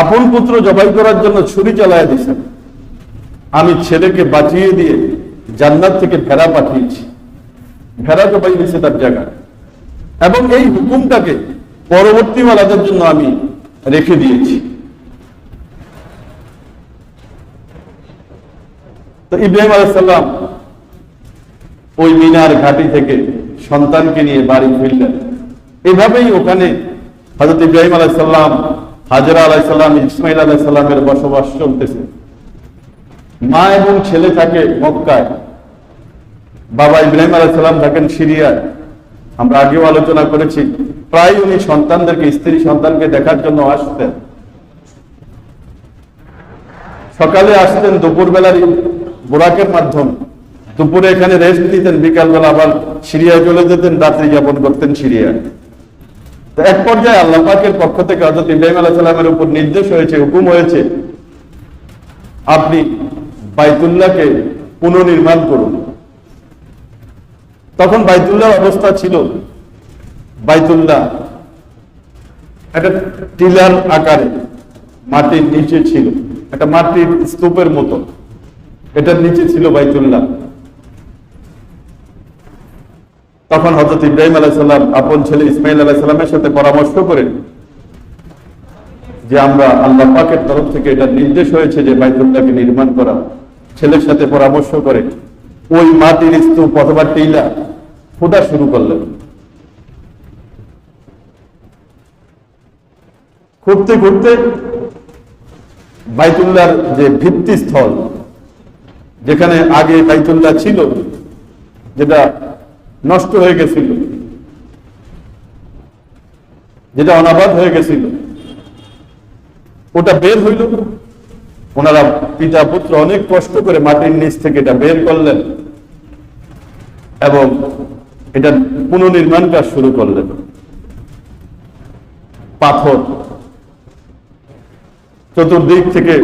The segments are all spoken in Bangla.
আপন পুত্র জবাই করার জন্য ছুরি চালায় দিয়েছেন। আমি ছেলেকে বাঁচিয়ে দিয়ে জান্নাত থেকে ভেড়া পাঠিয়েছি। ভেড়া জবাই দিয়েছে তার জায়গায় এবং এই হুকুমটাকে পরবর্তী ওয়ালাদের জন্য আমি রেখে দিয়েছি। ইব্রাহিম আলাইসাল্লাম ওই মিনার ঘাটি থেকে সন্তানকে নিয়ে বাড়ি ফিরলেন। এভাবেই ওখানে হজরত ইব্রাহিম আলাইসাল্লাম হাজরা আলাইসাল্লাম ইসমাইল আলাইসাল্লামের বসবাস চলতেছে। মা এবং ছেলে থাকে মক্কায়। বাবা ইব্রাহিম আলাইসাল্লাম থাকেন সিরিয়ায়। আমরা আগেও আলোচনা করেছি, প্রায় উনি সন্তানদেরকে, স্ত্রী সন্তানকে দেখার জন্য আসতেন। সকালে আসতেন দুপুর বেলার বোরাকের মাধ্যমে। দুপুরে এখানে রেস্ট দিতেন বিকালবেলা আবার সিরিয়ায় চলে যেতেন, রাত্রি যাপন করতেন সিরিয়ায়। তো এক পর্যায়ে আল্লাহ পাকের পক্ষ থেকে হজরত ইব্রাহিম আলাহ সাল্লামের উপর নির্দেশ হয়েছে, হুকুম হয়েছে, আপনি বাইতুল্লাহকে পুনর্নির্মাণ করুন। তখন বাইতুল্লাহ অবস্থা ছিল, বাইতুল্লাহ একটা টিলার আকারে মাটির নিচে ছিল, একটা মাটির স্তূপের মতো। এটার নিচে ছিল বাইতুল্লাহ। তখন হজরত ইব্রাহিম আলাইসাল্লাম আপন ছেলে ইসমাইল আলাইসাল্লামের সাথে পরামর্শ করেন যে আমরা আল্লাহ পাকের তরফ থেকে এটা নির্দেশ হয়েছে যে বাইতুল্লাহকে নির্মাণ করা। ছেলের সাথে পরামর্শ করে ওই মাটির স্তূপ অথবা টিলা খোদা শুরু করলেন। ঘুরতে ঘুরতে বাইতুল্লাহর যে ভিত্তিস্থল, যেখানে আগে বাইতুল্লাহ ছিল, যেটা নষ্ট হয়ে গেছিল। যেটা অনাবাদ হয়ে গেছিল। ওটা বের হইল। ওনারা পিতা পুত্র অনেক কষ্ট করে মাটির নিচ থেকে এটা বের করলেন এবং এটা পুনর্নির্মাণ কাজ শুরু করলেন। পাথর। চতুর্দিক থেকে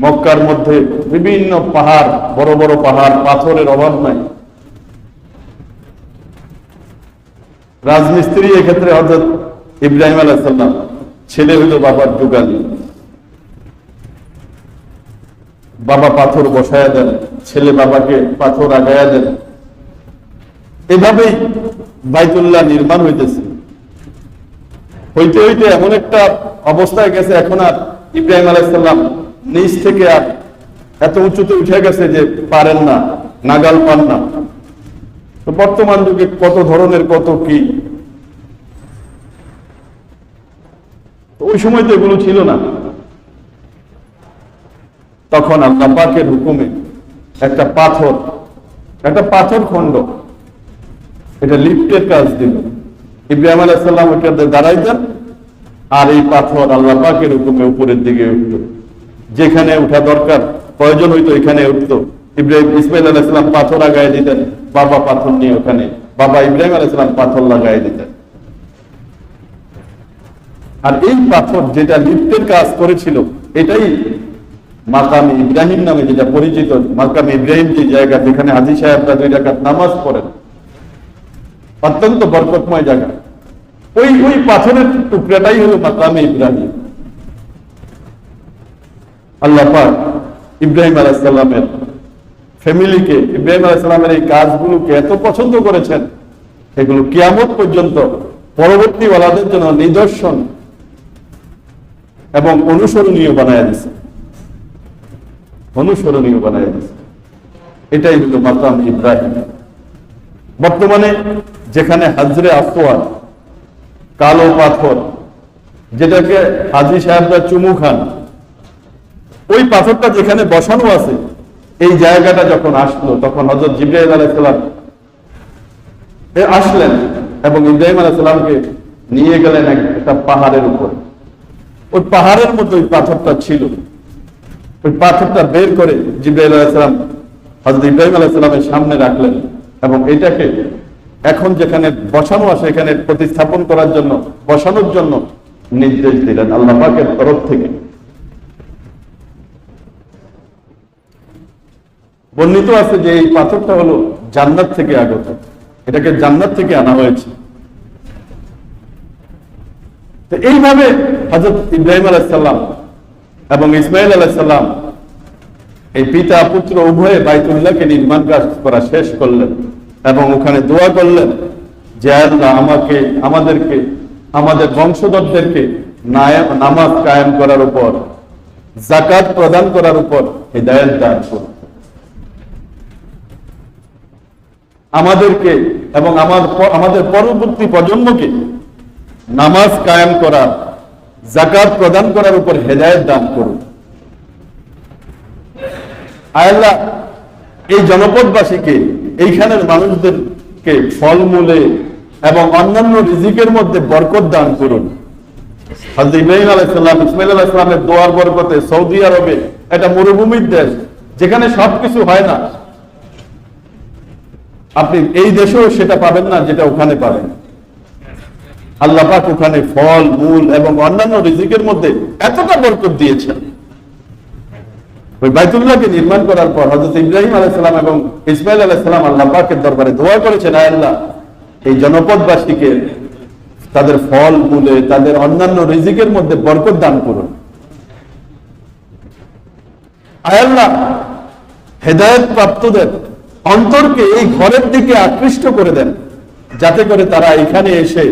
মক্কার মধ্যে বিভিন্ন পাহাড়, বড় বড় পাহাড়, পাথরের অভাব নাই। রাজমিস্ত্রি এক্ষেত্রে হজরত ইব্রাহিম আলাইসাল্লাম ছেলে হইল বাবার যুগালি। বাবা পাথর বসায়া দেন, ছেলে বাবাকে পাথর আগায়া দেন। এভাবেই বাইতুল্লাহ নির্মাণ হইতেছে। হইতে হইতে এমন একটা অবস্থায় গেছে, এখন আর ইব্রাহিম আলাইসাল্লাম নিচ থেকে আর এত উঁচুতে উঠে গেছে যে পারেন না, নাগাল পান না। তো বর্তমান যুগে কত ধরনের, কত কি? ওই সময় তো এগুলো ছিল না। তখন আল্লাহ পাকের হুকুমে একটা পাথর একটা পাথর খণ্ড, এটা লিফটের কাজ দিল। ইব্রাহিম আলাইসাল্লাম ওটাতে দাঁড়াইতেন আর এই পাথর আল্লাহ পাকের হুকুমে উপরের দিকে উঠত যেখানে উঠা দরকার, প্রয়োজন হইতো এখানে উঠতো। ইব্রাহিম ইসমাইল আলাইসাল্লাম পাথর লাগাই দিতেন। বাবা পাথর নিয়ে ওখানে, বাবা ইব্রাহিম আলাইসাল্লাম পাথর লাগাই দিতেন। আর এই পাথর যেটা লিফটের কাজ করেছিল, এটাই মাকাম ইব্রাহিম নামে যেটা পরিচিত, মাকাম ইব্রাহিম যে জায়গা, যেখানে হাজি সাহেবরা দুই রাকাত নামাজ পড়েন, অত্যন্ত বরকতময় জায়গা। ওই ওই পাথরের টুকরাটাই হলো মাকামে ইব্রাহিম। আল্লাহ পাক ইব্রাহিম আলাইসাল্লামের ফ্যামিলিকে, ইব্রাহিম আলাইসাল্লামের এই কাজগুলোকে এত পছন্দ করেছেন, এগুলো কিয়ামত পর্যন্ত পরবর্তী ওয়ালাদের জন্য নিদর্শন এবং অনুসরণীয় বানায় দিছে। অনুসরণীয় বানায় দিছে। এটাই হলো মাকাম ইব্রাহিম। বর্তমানে যেখানে হাজরে আসওয়াদ, কালো পাথর, যেটাকে হাজি সাহেবরা চুমু খান, ওই পাথরটা যেখানে বসানো আছে এই জায়গাটা যখন আসলো, তখন হজরত জিব্রাইল আলাইসালাম এ আসলেন এবং ইব্রাহিম আলাইসালামকে নিয়ে গেলেন একটা পাহাড়ের উপর। ওই পাহাড়ের মধ্যে ওই পাথরটা ছিল। ওই পাথরটা বের করে জিব্রাইল আলাইসালাম হজরত ইব্রাহিম আলাইসালামের সামনে রাখলেন এবং এটাকে এখন যেখানে বসানো আছে, এখানে প্রতিস্থাপন করার জন্য, বসানোর জন্য নির্দেশ দিলেন আল্লাহ পাকের তরফ থেকে। বর্ণিত আছে যে এই পাথরটা হলো জান্নাত থেকে আগত। এটাকে জান্নাত থেকে আনা হয়েছে। এইভাবে হজরত ইব্রাহিম আলাইসাল্লাম এবং ইসমাইল আলাইসাল্লাম এই পিতা, পুত্র উভয়ে বাইতুল্লাহকে নির্মাণ কাজ করা শেষ করলেন এবং ওখানে দোয়া করলেন যে, আল্লাহ আমাকে, আমাদেরকে, আমাদের বংশধরদেরকে নামাজ কায়েম করার উপর জাকাত প্রদান করার উপর হৃদায়ত দান করুন। আমাদেরকে এবং আমার আমাদের পরবর্তী প্রজন্মকে নামাজ কায়েম করা, জাকাত প্রদান করার উপর হেদায়ত দান করুন। আল্লাহ, এই জনপদবাসীকে, এইখানের মানুষদেরকে ফলমূলে এবং অন্যান্য রিজিকের মধ্যে বরকত দান করুন। সৌদি আরবে এটা মরুভূমির দেশ, যেখানে সবকিছু হয় না। আপনি এই দেশেও সেটা পাবেন না যেটা ওখানে পাবেন। আল্লাহ পাক ওখানে ফল, মূল এবং অন্যান্য রিজিকের মধ্যে এতটা বরকত দিয়েছেন। ওই বাইতুল্লাহকে নির্মাণ করার পর হজরত ইব্রাহিম আলাইসালাম এবং ইসমাইল আলাইসালাম আল্লাহ পাকের দরবারে দোয়া করেছেন আল্লাহ, এই জনপদবাসীকে তাদের ফল, মূলে, তাদের অন্যান্য রিজিকের মধ্যে বরকত দান করুন। আয় আল্লাহ হেদায়ত প্রাপ্তদের অন্তরকে এই ঘরের দিকে আকৃষ্ট করে দেন, যাতে করে তারা এখানে এসে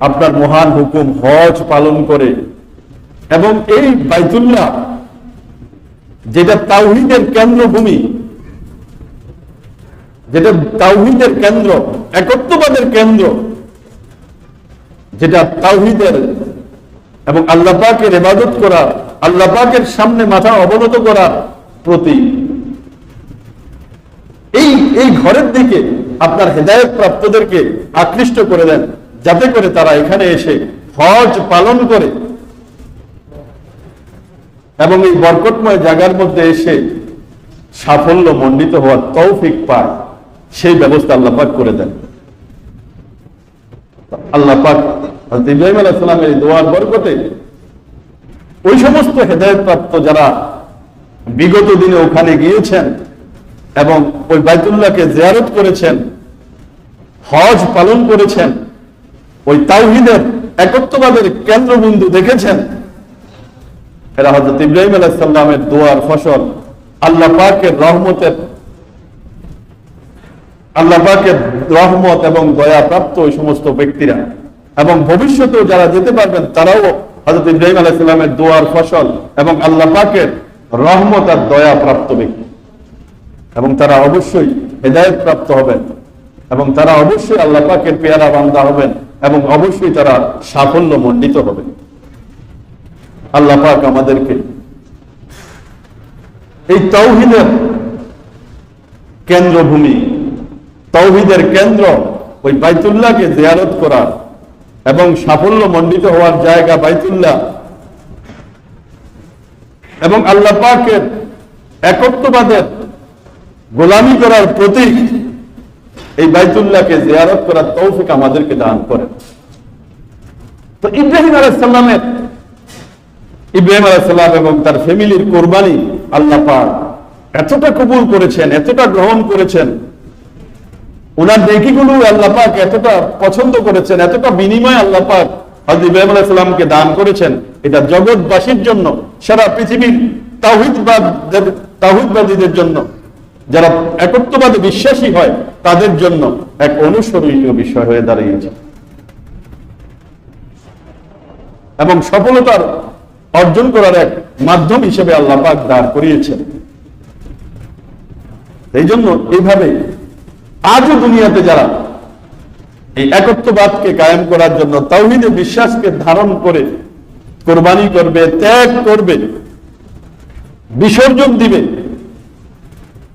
আপনার মহান হুকুম হজ পালন করে। এবং এই বাইতুল্লাহ, যেটা তাওহিদের কেন্দ্রভূমি, যেটা তাওহিদের কেন্দ্র, একত্ববাদের কেন্দ্র, যেটা তাওহিদের এবং আল্লাহ পাকের ইবাদত করা, আল্লাহ পাকের সামনে মাথা অবনত করা প্রতীক। এই এই ঘরের দিকে আপনার হেদায়ত প্রাপ্তদেরকে আকৃষ্ট করে দেন, যাতে করে তারা এখানে এসে হজ পালন করে। এবং এই বরকটময় জায়গার মধ্যে এসে সাফল্য মণ্ডিত হওয়ার তৌফিক পায়, সেই ব্যবস্থা আল্লাহ পাক করে দেন। আল্লাহ পাক ইব্রাহিম আলাইহিস সালামের দোয়ার বরকতে ওই সমস্ত হেদায়ত প্রাপ্ত যারা বিগত দিনে ওখানে গিয়েছেন এবং ওই বাইতুল্লাহকে জিয়ারত করেছেন, হজ পালন করেছেন, ওই তাওহিদের একত্ববাদের কেন্দ্রবিন্দু দেখেছেন। এরা হজরত ইব্রাহিম আলাইসাল্লামের দোয়ার ফসল। আল্লাহ পাকের রহমতের, আল্লাহ পাকের রহমত এবং দয়া প্রাপ্ত ওই সমস্ত ব্যক্তিরা। এবং ভবিষ্যতেও যারা যেতে পারবেন, তারাও হজরত ইব্রাহিম আলাইসাল্লামের দোয়ার ফসল এবং আল্লাহ পাকের রহমত আর দয়া প্রাপ্ত ব্যক্তি। এবং তারা অবশ্যই হেদায়ত প্রাপ্ত হবেন। এবং তারা অবশ্যই আল্লাহ পাকের পেয়ারা বান্দা হবেন এবং অবশ্যই তারা সাফল্য মণ্ডিত হবেন। আল্লাহ পাক আমাদেরকে এই তৌহিদের কেন্দ্রভূমি, তৌহিদের কেন্দ্র ওই বাইতুল্লাহকে জিয়ারত করা এবং সাফল্য মণ্ডিত হওয়ার জায়গা বাইতুল্লাহ। এবং আল্লাহ পাকের একত্ববাদের গোলামি করার প্রতীক এই বাইতুল্লাহকে জিয়ারত করার তৌফিক আমাদেরকে দান করে। তো ইব্রাহিম আলাইসাল্লামের ইব্রাহিম আলাইসাল্লাম এবং তার ফ্যামিলির কোরবানি আল্লাহ পাক এতটা কবুল করেছেন, এতটা গ্রহণ করেছেন। ওনার নেকিগুলো আল্লাহ পাক এতটা পছন্দ করেছেন, এতটা বিনিময় আল্লাহ পাক হযরত ইব্রাহিম আলাইহিস সালামকে দান করেছেন। এটা জগৎবাসীর জন্য, সারা পৃথিবীর তাওহীদবাদ তাওহীদবাদীদের জন্য। যারা একত্ববাদে বিশ্বাসী হয়, তাদের জন্য এক অনুসরণীয় বিষয় হয়ে দাঁড়িয়েছে। এবং সফলতার অর্জন করার এক মাধ্যম হিসেবে আল্লাহ পাক দাঁড় করিয়েছেন। এই জন্য এইভাবে আজও দুনিয়াতে যারা এই একত্ববাদকে কায়েম করার জন্য তৌহিদে বিশ্বাসকে ধারণ করে কোরবানি করবে, ত্যাগ করবে, বিসর্জন দিবে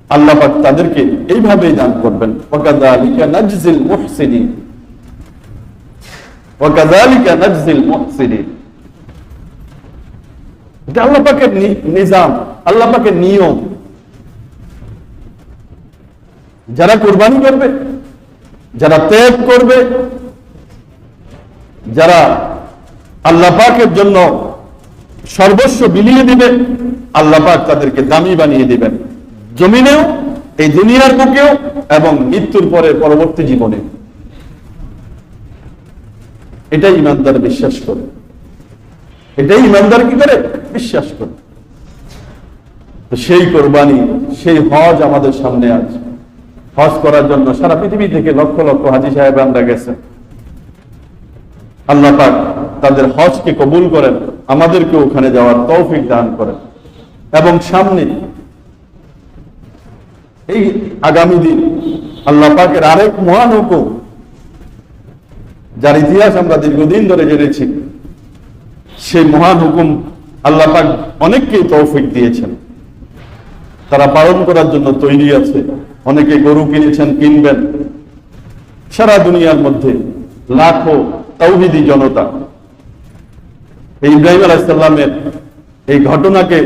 আল্লাহ পাক তাদেরকে এইভাবেই দান করবেন। ওয়াকাযালিকা নাজজিল মুহসিনিন। ওয়াকাযালিকা নাজজিল মুহসিনিন। এটা আল্লাহ পাকের নিজাম, আল্লাহ পাকের নিয়ম। যারা কোরবানি করবে, যারা ত্যাগ করবে, যারা আল্লাহ পাকের জন্য সর্বস্ব বিলিয়ে দিবে, আল্লাহ পাক তাদেরকে দামি বানিয়ে দিবেন। জমিনেও, এই দুনিয়ার বুকেও এবং মৃত্যুর পরে পরবর্তী জীবনে। এটাই ইমানদার বিশ্বাস করে। এটাই ইমানদার কি করে? বিশ্বাস করে। সেই কোরবানি, সেই হজ আমাদের সামনে আছে হজ করার জন্য সারা পৃথিবী থেকে লক্ষ লক্ষ হাজি সাহেব আমরা গেছেন আল্লাহ পাক তাদের হজকে কবুল করেন আমাদেরকে ওখানে যাওয়ার তৌফিক দান করেন। এবং সামনে এই আগামী দিন আল্লাহ পাকের আরেক মহান হুকুম, যার ইতিহাস আমরা দীর্ঘদিন ধরে জেনেছি, সেই মহান হুকুম আল্লাহ পাক অনেককেই তৌফিক দিয়েছেন। তারা পালন করার জন্য তৈরি আছে, অনেকে গরু কিনেছেন, কিনবেন। সারা দুনিয়ার মধ্যে লাখো তৌহিদি জনতা এই ইব্রাহিম আলাইসাল্লামের এই ঘটনাকে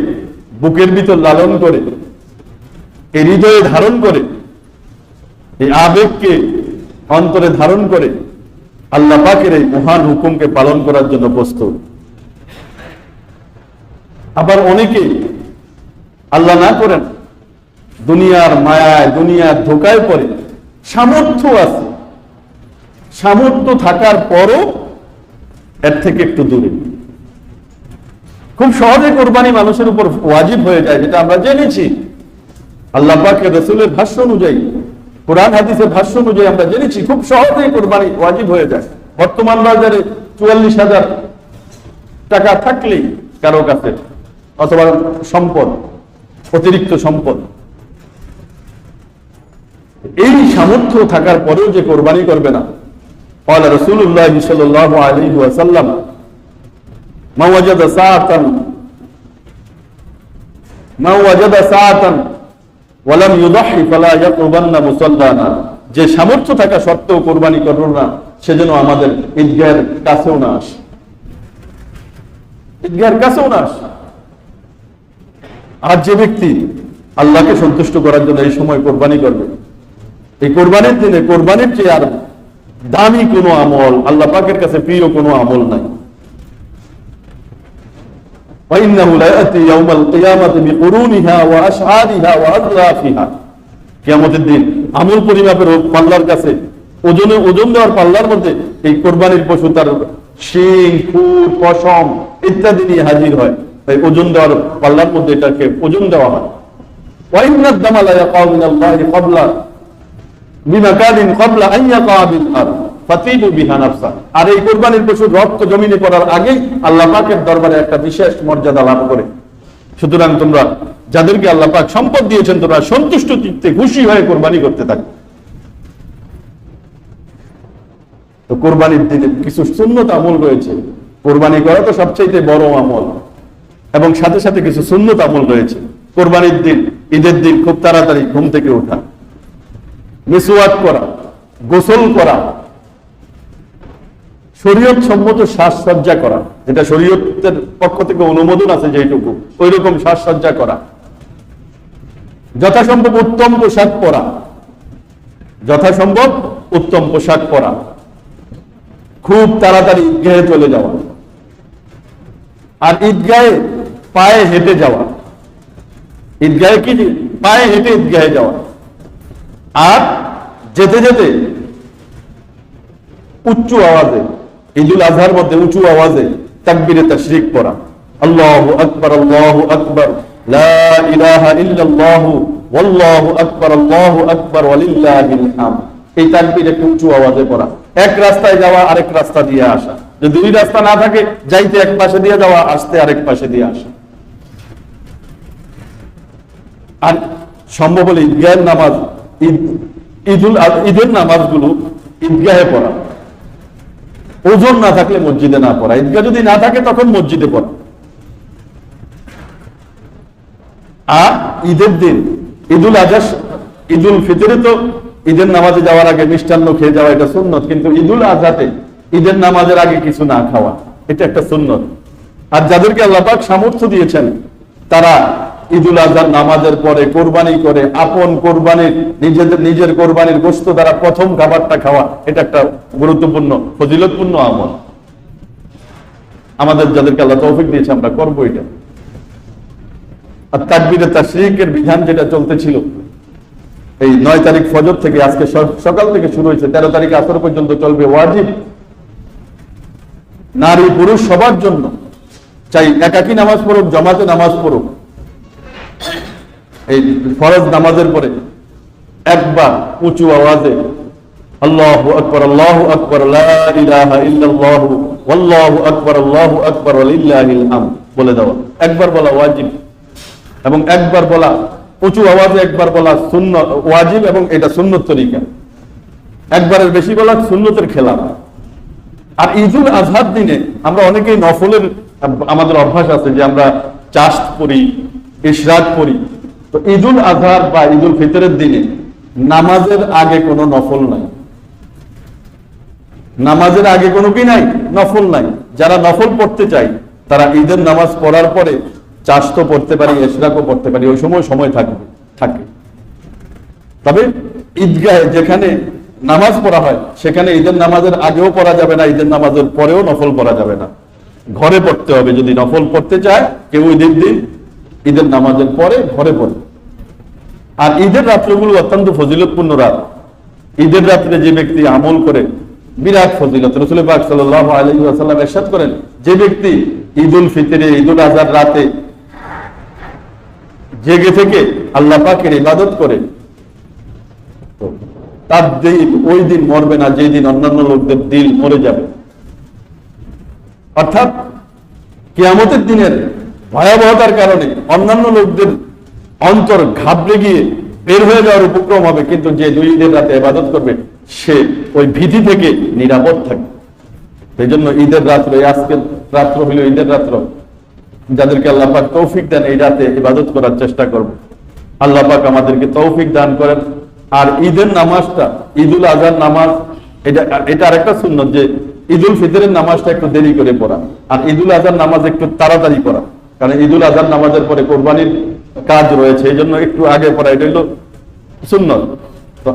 বুকের ভিতর লালন করে এই হৃদয়ে ধারণ করে, এই আবেগকে অন্তরে ধারণ করে আল্লাহ পাকের এই মহান হুকুমকে পালন করার জন্য প্রস্তুত। আবার অনেকে আল্লাহ না করেন, দুনিয়ার মায়ায়, দুনিয়ার ধোকায় পড়ে, সামর্থ্য আছে। সামর্থ্য থাকার পরও এর থেকে একটু দূরে। খুব সহজে কোরবানি মানুষের উপর ওয়াজিব হয়ে যায়, যেটা আমরা জেনেছি। আল্লাহ পাকে রসুলের ভাষ্য অনুযায়ী কোরআন হাদিসের ভাষ্য অনুযায়ী আমরা জেনেছি খুব সহজেই কোরবানি ওয়াজিব হয়ে যায় বর্তমান বাজারে চুয়াল্লিশ হাজার টাকা থাকলেই কারো কাছে অথবা সম্পদ অতিরিক্ত সম্পদ এই সামর্থ্য থাকার পরেও যে কোরবানি করবে না قال رسول الله صلى الله عليه وسلم ما وجد ساعة ما وجد ساعة ওয়ালাম ইউদাহি ফালা ইয়াকুবান্না মুসাল্লানা। যে সামর্থ্য থাকা সত্ত্বেও কোরবানি করল না সেজন্য আমাদের ঈদগাহের কাছেও না আসে। ঈদগাহের কাছেও না আসে। আর যে ব্যক্তি আল্লাহকে সন্তুষ্ট করার জন্য এই সময় কোরবানি করবে, এই কোরবানির দিনে কোরবানির চেয়ে আর দামি কোনো আমল, আল্লাহ পাকের কাছে প্রিয় কোনো আমল নাই। وإنه لا يأتي يوم القيامة بقرونها وأشعارها وأضلافها কিয়ামতের দিন আমল পরিমাপের পাল্লার কাছে ওজনে ওজন দেওয়ার পাল্লার মধ্যে এই কোরবানির পশু তার শিং খুর পশম ইত্যাদি নিয়ে হাজির হয় তাই ওজন দেওয়ার পাল্লার মধ্যে এটাকে ওজন দেওয়া হয় وإن الدم لا يقع من الله قبل بمكان قبل أن يقع بالأرض আর এই কোরবানির পশুর রক্ত জমিনে পড়ার আগেই আল্লাহ পাকের দরবারে একটা বিশেষ মর্যাদা লাভ করে। সুতরাং তোমরা যাদেরকে আল্লাহ পাক সম্পদ দিয়েছেন, তোমরা সন্তুষ্ট চিত্তে খুশি হয়ে কোরবানি করতে থাকো। তো কোরবানির দিনে কিছু আমল রয়েছে। কোরবানি করা তো সবচাইতে বড় আমল। এবং সাথে সাথে কিছু সুন্নত আমল রয়েছে। কোরবানির দিন, ঈদের দিন খুব তাড়াতাড়ি ঘুম থেকে ওঠা। মিসওয়াক করা, গোসল করা শরীয়ত সম্মত সাজসজ্জা করা, যেটা শরীয়তের পক্ষ থেকে অনুমোদন আছে যেটুকু ওই রকম সাজসজ্জা করা। যথাসম্ভব উত্তম পোশাক পরা, যথাসম্ভব উত্তম পোশাক পরা, খুব তাড়াতাড়ি ঈদগাহে চলে যাওয়া, আর ঈদগাহে পায়ে হেঁটে যাওয়া। ঈদগাহে কি? পায়ে হেঁটে ঈদগাহে যাওয়া। আর যেতে যেতে উচ্চ আওয়াজে ঈদুল আজহার মধ্যে উঁচু আওয়াজে তাকবীরে তাশরিক পড়া। আল্লাহু আকবার আল্লাহু আকবার। রাস্তা না থাকে, যাইতে এক পাশে দিয়ে যাওয়া, আসতে আরেক পাশে দিয়ে আসা। আর সম্ভব হলে ঈদগাহের নামাজ, ঈদ, ঈদুল ঈদগাহে পড়া। ওজন না থাকলে মসজিদে না পড়া। ঈদগাহ যদি না থাকে, তখন মসজিদে পড়া। আর ঈদের দিন, ঈদুল আজহা, ঈদুল ফিতরে তো ঈদের নামাজে যাওয়ার আগে মিষ্টান্ন খেয়ে যাওয়া এটা সুন্নত, কিন্তু ঈদুল আজহাতে ঈদের নামাজের আগে কিছু না খাওয়া, এটা একটা সুন্নত। আর যাদেরকে আল্লাহ পাক সামর্থ্য দিয়েছেন, তারা ঈদুল আজহার নামাজের পরে কোরবানি করে আপন কোরবানির, নিজেদের, নিজের কোরবানির গোস্ত দ্বারা প্রথম খাবারটা খাওয়া, এটা একটা গুরুত্বপূর্ণ, ফজিলতপূর্ণ আমল। আমাদের যাদেরকে আল্লাহ তৌফিক দিয়েছে, আমরা করব এটা। আর তাকবিরে তাশরিকের বিধান যেটা চলতেছিল, এই নয় তারিখ ফজর থেকে আজকে সকাল থেকে শুরু হয়েছে, তেরো তারিখ আসর পর্যন্ত চলবে ওয়াজিব। নারী পুরুষ সবার জন্য, চাই একাকী নামাজ পড়ুক, জমাতে নামাজ পড়ুক এই ফরজ নামাজের পরে একবার উঁচু আওয়াজে, আল্লাহু আকবর আল্লাহু আকবর ওয়াল্লাহু আকবার, আল্লাহু আকবার বলে দেওয়া। একবার বলা ওয়াজিব এবং একবার বলা উঁচু আওয়াজে একবার বলা শূন্য ওয়াজিব এবং এটা সুন্নত তরিকা। একবারের বেশি বলা সুন্নতের খেলা। আর ঈদুল আজহার দিনে আমরা অনেকেই নফলের, আমাদের অভ্যাস আছে যে আমরা চাষ করি ইশরাক করি তো ঈদুল আজহার বা ঈদুল ফিতরের দিনে নামাজের আগে কোনো নফল নাই। নামাজের আগে কোনো কি নাই? নফল নাই। যারা নফল পড়তে তারা ঈদের নামাজ পড়ার পরে চাষ তো পড়তে পারি এশরাকও পড়তে পারি, ওই সময় সময় থাকবে থাকে। তবে ঈদগাহে যেখানে নামাজ পড়া হয়, সেখানে ঈদের নামাজের আগেও পড়া যাবে না, ঈদের নামাজের পরেও নফল পড়া যাবে না। ঘরে পড়তে হবে, যদি নফল পড়তে চায়, কেউ ঈদের দিন ঈদের নামাজের পরে ঘরে পড়ে। আর ঈদের রাত্রগুলো অত্যন্ত ফজিলতপূর্ণ রাত। ঈদের রাত্রে যে ব্যক্তি আমল করে, বিরাট ফজিলত। রসুল পাক সাল্লাহ এরশাদ করেন, যে ব্যক্তি ঈদুল ফিতরে, ঈদুল আজহার রাতে জেগে থেকে আল্লাহ পাকের ইবাদত করে তার দিন ওই দিন মরবে না, যেই দিন অন্যান্য লোকদের দিল মরে যাবে। অর্থাৎ কিয়ামতের দিনের ভয়াবহতার কারণে অন্যান্য লোকদের অন্তর ঘাবড়ে গিয়ে বের হয়ে যাওয়ার উপক্রম হবে, কিন্তু যে দুই ঈদের রাতে ইবাদত করবে, সে ওই ভীতি থেকে নিরাপদ থাকবে। সেই জন্য ঈদের রাত্র এই আজকের রাত্র হইল ঈদের রাত্র, যাদেরকে আল্লাহ পাক তৌফিক দেন, এই রাতে ইবাদত করার চেষ্টা করব। আল্লাহ পাক আমাদেরকে তৌফিক দান করেন। আর ঈদের নামাজটা, ঈদুল আজহার নামাজ, এটা এটা আরেকটা সুন্নত যে ঈদুল ফিতরের নামাজটা একটু দেরি করে পড়া, আর ঈদুল আজহার নামাজ একটু তাড়াতাড়ি পড়া। কারণ ঈদুল আজহার নামাজের পরে কোরবানির কাজ রয়েছে, এই জন্য একটু আগে পড়া, এটা হলো সুন্নত। তো